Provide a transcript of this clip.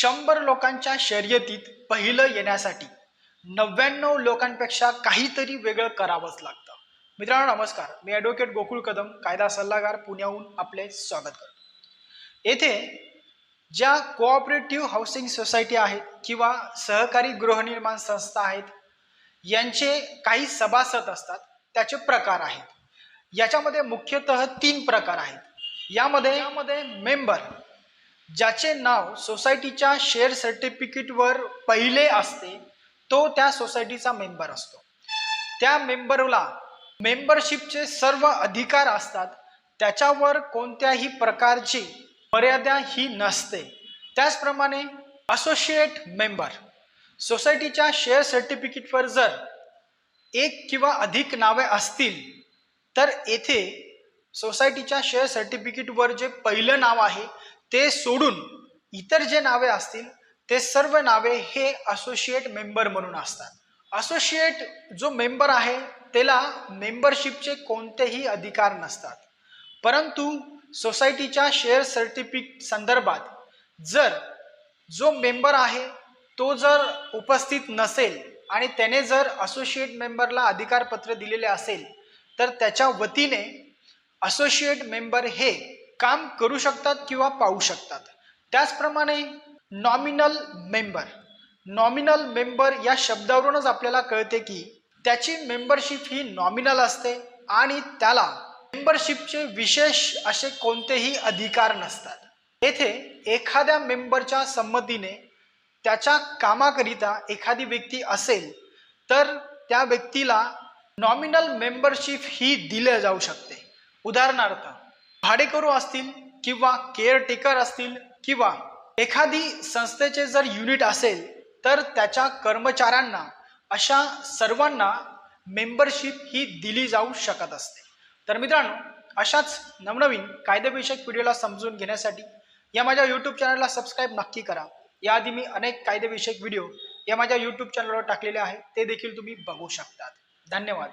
शंभर लोकांच्या शर्यतीत पहिलं येण्यासाठी नव्याण्णव लोकांपेक्षा काहीतरी वेगळं करावंच लागतं. मित्रांनो नमस्कार. मी ॲडव्होकेट गोकुळ कदम कायदा सल्लागार पुण्याहून आपले स्वागत करतो. येथे ज्या कोऑपरेटिव्ह हाऊसिंग सोसायटी आहेत किंवा सहकारी गृहनिर्माण संस्था आहेत यांचे काही सभासद असतात त्याचे प्रकार आहेत. याच्यामध्ये मुख्यतः तीन प्रकार आहेत. यामध्ये यामध्ये मेंबर ज्याचे नाव सोसायटीच्या शेअर सर्टिफिकेटवर पहिले असते तो त्या सोसायटीचा मेंबर असतो. त्या मेंबरला मेंबरशिपचे सर्व अधिकार असतात त्याच्यावर कोणत्याही प्रकारची मर्यादा ही नसते. त्याचप्रमाणे असोसिएट मेंबर सोसायटीच्या शेअर सर्टिफिकेटवर जर एक किंवा अधिक नावे असतील तर येथे सोसायटीच्या शेअर सर्टिफिकेटवर जे पहिलं नाव आहे ते सोडून इतर जे नावे असतील ते सर्व नावे हे असोसिएट मेंबर म्हणून असतात. असोसिएट जो मेंबर आहे त्याला मेंबरशिपचे कोणतेही अधिकार नसतात. परंतु सोसायटीच्या शेअर सर्टिफिकेट संदर्भात जर जो मेंबर आहे तो जर उपस्थित नसेल आणि त्याने जर असोसिएट मेंबरला अधिकारपत्र दिलेले असेल तर त्याच्या वतीने असोसिएट मेंबर हे काम करू शकतात किंवा पाहू शकतात. त्याचप्रमाणे नॉमिनल मेंबर नॉमिनल मेंबर या शब्दावरूनच आपल्याला कळते की त्याची मेंबरशिप ही नॉमिनल असते आणि त्याला मेंबरशिपचे विशेष असे कोणतेही अधिकार नसतात. येथे एखाद्या मेंबरच्या संमतीने त्याच्या कामाकरिता एखादी व्यक्ती असेल तर त्या व्यक्तीला नॉमिनल मेंबरशिप ही दिल्या जाऊ शकते. उदाहरणार्थ भाडेकरू असतील किंवा केअरटेकर असतील किंवा एखादी संस्थेचे जर युनिट असेल तर त्याच्या कर्मचाऱ्यांना अशा सर्वांना मेंबरशिप ही दिली जाऊ शकत असते. तर मित्रांनो अशाच नवनवीन कायदेविषयक व्हिडिओला समजून घेण्यासाठी या माझ्या यूट्यूब चॅनलला सबस्क्राईब नक्की करा. याआधी मी अनेक कायदेविषयक व्हिडिओ या माझ्या यूट्यूब चॅनलवर टाकलेले आहे ते देखील तुम्ही बघू शकतात. धन्यवाद.